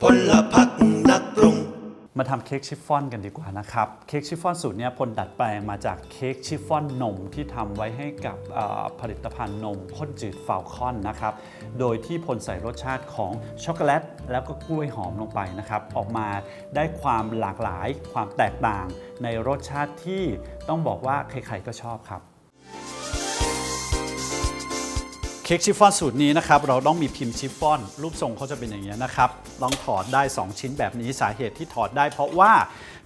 พลพักนักปรุง มาทำเค้กชิฟฟ่อนกันดีกว่านะครับ เค้กชิฟฟ่อนสูตรเนี้ยพลดัดแปลงมาจากเค้กชิฟฟ่อนนมที่ทำไว้ให้กับเอ่อผลิตภัณฑ์นมข้นจืดฟาวคอนนะครับ โดยที่พลใส่รสชาติของช็อกโกแลตแล้วก็กล้วยหอมลงไปนะครับ ออกมาได้ความหลากหลายความแตกต่างในรสชาติที่ต้องบอกว่าใครๆก็ชอบครับ เค้กชิฟฟ่อนสูตรนี้นะครับเราต้องมีพิมพ์ชิฟฟ่อน รูปทรงเขาจะเป็นอย่างนี้ยนะครับต้องถอดได้ 2 ชิ้นแบบนี้สาเหตุที่ถอดได้ เพราะว่า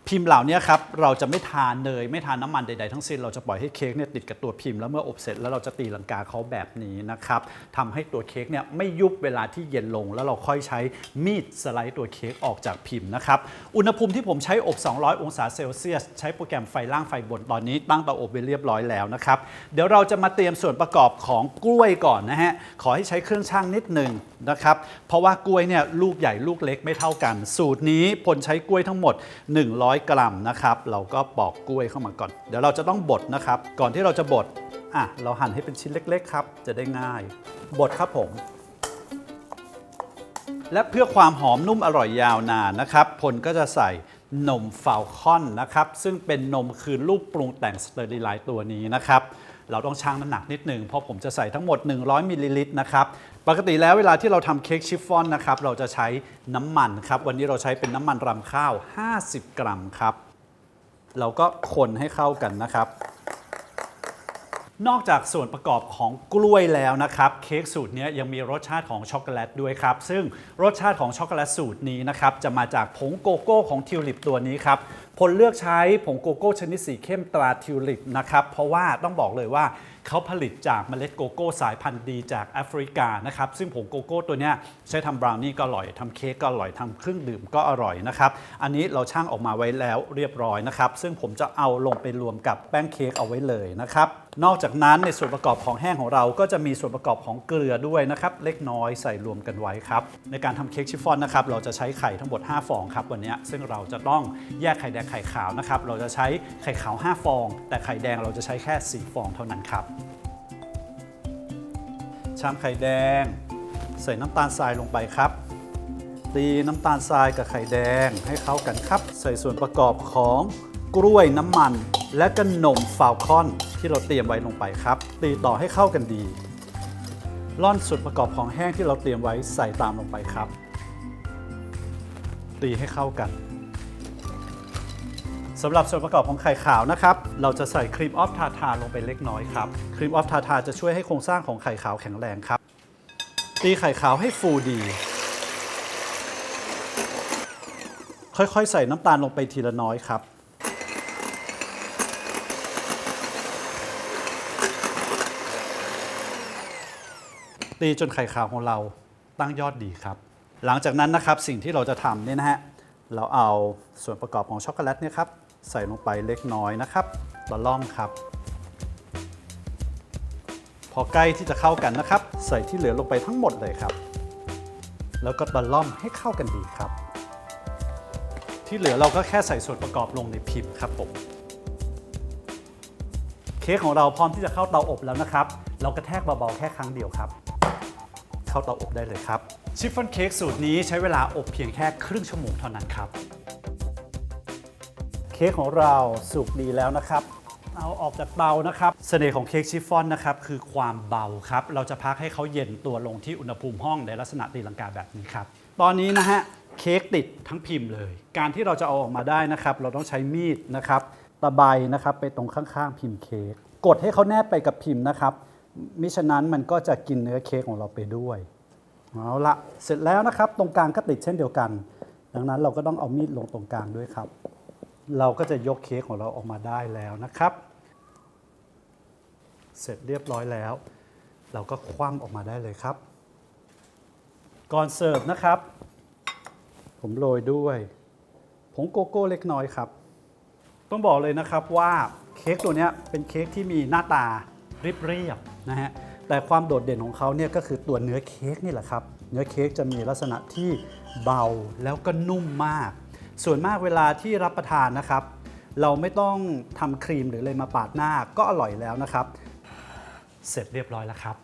พิมพ์เหล่านี้ครับเราจะไม่ทานเนยไม่ทานน้ำมันใดๆทั้งสิ้นเราจะปล่อยให้เค้กเนี่ยติดกับตัวพิมพ์แล้วเมื่ออบเสร็จแล้วเราจะตีลังกาเขาแบบนี้นะครับทำให้ตัวเค้กเนี่ยไม่ยุบเวลาที่เย็นลง แล้วเราค่อยใช้มีดสไลด์ตัวเค้กออกจากพิมพ์นะครับอุณหภูมิที่ผมใช้อบ 200 องศาเซลเซียส ใช้โปรแกรมไฟล่างไฟบนตอนนี้ตั้งเตาอบไว้เรียบร้อยแล้วนะครับเดี๋ยวเราจะมาเตรียมส่วนประกอบของกล้วยก่อนนะฮะขอให้ใช้เครื่องช่างนิดหนึ่งนะครับเพราะว่ากล้วยเนี่ยลูกใหญ่ลูกเล็กไม่เท่ากัน สูตรนี้พลใช้กล้วยทั้งหมด 100กรัมนะครับ เราก็ปอกกล้วยเข้ามาก่อน เดี๋ยวเราจะต้องบดนะครับ ก่อนที่เราจะบดอะเราหั่นให้เป็นชิ้นเล็ก ๆ ครับ จะได้ง่าย บดครับผม และเพื่อความหอมนุ่มอร่อยยาวนานนะครับพลก็จะใส่นมฟาวคอนนะครับ ซึ่งเป็นนมคืนรูปปรุงแต่งสเตอร์ดิไลท์ตัวนี้นะครับ เราต้องชั่งน้ำหนักนิดหนึ่งเพราะผมจะใส่ทั้งหมด 100มิลลิลิตรนะครับ ปกติแล้วเวลาที่เราทำเค้กชิฟฟ่อนนะครับ เราจะใช้น้ำมันครับ วันนี้เราใช้เป็นน้ำมันรำข้าว 50 กรัมครับ เราก็คนให้เข้ากันนะครับ นอกจากส่วนประกอบของกล้วยแล้วนะครับ เค้กสูตรนี้ยังมีรสชาติของช็อกโกแลตด้วยครับ ซึ่งรสชาติของช็อกโกแลตสูตรนี้นะครับ จะมาจากผงโกโก้ของทิวลิปตัวนี้ครับผลเลือกใช้ผงโกโก้ชนิดสีเข้มตราทิวลิปนะครับ เพราะว่าต้องบอกเลยว่าเขาผลิตจากเมล็ดโกโก้สายพันธุ์ดีจากแอฟริกานะครับ ซึ่งผงโกโก้ตัวนี้ใช้ทำบราวนี่ก็อร่อยทำเค้กก็อร่อยทำเครื่องดื่มก็อร่อยนะครับ อันนี้เราช่างออกมาไว้แล้วเรียบร้อยนะครับ ซึ่งผมจะเอาลงไปรวมกับแป้งเค้กเอาไว้เลยนะครับนอกจากนั้นในส่วนประกอบของแห้งของเราก็จะมีส่วนประกอบของเกลือด้วยนะครับ เล็กน้อยใส่รวมกันไว้ครับ ในการทำเค้กชิฟฟ่อนนะครับ เราจะใช้ไข่ทั้งหมด 5 ฟองครับวันนี้ซึ่งเราจะต้องแยกไข่แดงไข่ขาวนะครับ เราจะใช้ไข่ขาว 5 ฟอง แต่ไข่แดงเราจะใช้แค่ 4 ฟองเท่านั้นครับ ชามไข่แดง ใส่น้ำตาลทรายลงไปครับ ตีน้ำตาลทรายกับไข่แดงให้เข้ากันครับ ใส่ส่วนประกอบของกล้วยน้ำมัน และก็นมฟาวคอนที่เราเตรียมไว้ลงไปครับ ตีต่อให้เข้ากันดีร่อนส่วนประกอบของแห้งที่เราเตรียมไว้ใส่ตามลงไปครับ ตีให้เข้ากัน สำหรับส่วนประกอบของไข่ขาวนะครับ เราจะใส่ครีมออฟทาทาลงไปเล็กน้อยครับ ครีมออฟทาทาจะช่วยให้โครงสร้างของไข่ขาวแข็งแรงครับ ตีไข่ขาวให้ฟูดี ค่อยๆ ใส่น้ำตาลลงไปทีละน้อยครับ ตีจนไข่ขาวของเราตั้งยอดดีครับ หลังจากนั้นนะครับสิ่งที่เราจะทำเนี่ยนะฮะเราเอาส่วนประกอบของช็อกโกแลตเนี่ยครับ ใส่ลงไปเล็กน้อยนะครับตะล่อมครับ พอใกล้ที่จะเข้ากันนะครับ ใส่ที่เหลือลงไปทั้งหมดเลยครับ แล้วก็ตะล่อมให้เข้ากันดีครับ ที่เหลือเราก็แค่ใส่ส่วนประกอบลงในพิมพ์ครับผมเค้กของเราพร้อมที่จะเข้าเตาอบแล้วนะครับ เรากระแทกเบาๆแค่ครั้งเดียวครับ เข้าเตาอบได้เลยครับชิฟฟ่อนเค้กสูตรนี้ใช้เวลาอบเพียงแค่ครึ่งชั่วโมงเท่านั้นครับ เค้กของเราสุกดีแล้วนะครับ เอาออกจากเตานะครับ เสน่ห์ของเค้กชิฟฟ่อนนะครับคือความเบาครับ เราจะพักให้เขาเย็นตัวลงที่อุณหภูมิห้องในลักษณะตีลังกาแบบนี้ครับ ตอนนี้นะฮะเค้กติดทั้งพิมพ์เลย การที่เราจะเอาออกมาได้นะครับ เราต้องใช้มีดนะครับตะไบนะครับไปตรงข้างๆพิมพ์เค้กกดให้เขาแนบไปกับพิมพ์นะครับ มิฉะนั้นมันก็จะกินเนื้อเค้กของเราไปด้วยเอาละเสร็จแล้วนะครับ ตรงกลางก็ติดเช่นเดียวกัน ดังนั้นเราก็ต้องเอามีดลงตรงกลางด้วยครับ เราก็จะยกเค้กของเราออกมาได้แล้วนะครับ เสร็จเรียบร้อยแล้ว เราก็คว่ำออกมาได้เลยครับ ก่อนเสิร์ฟนะครับ ผมโรยด้วยผงโกโก้เล็กน้อยครับ ต้องบอกเลยนะครับว่าเค้กตัวนี้เป็นเค้กที่มีหน้าตาเรียบๆนะฮะแต่ความโดดเด่นของเขาเนี่ยก็คือตัวเนื้อเค้กนี่แหละครับ เนื้อเค้กจะมีลักษณะที่เบาแล้วก็นุ่มมาก ส่วนมากเวลาที่รับประทานนะครับ เราไม่ต้องทำครีมหรืออะไรมาปาดหน้าก็อร่อยแล้วนะครับ เสร็จเรียบร้อยแล้วครับ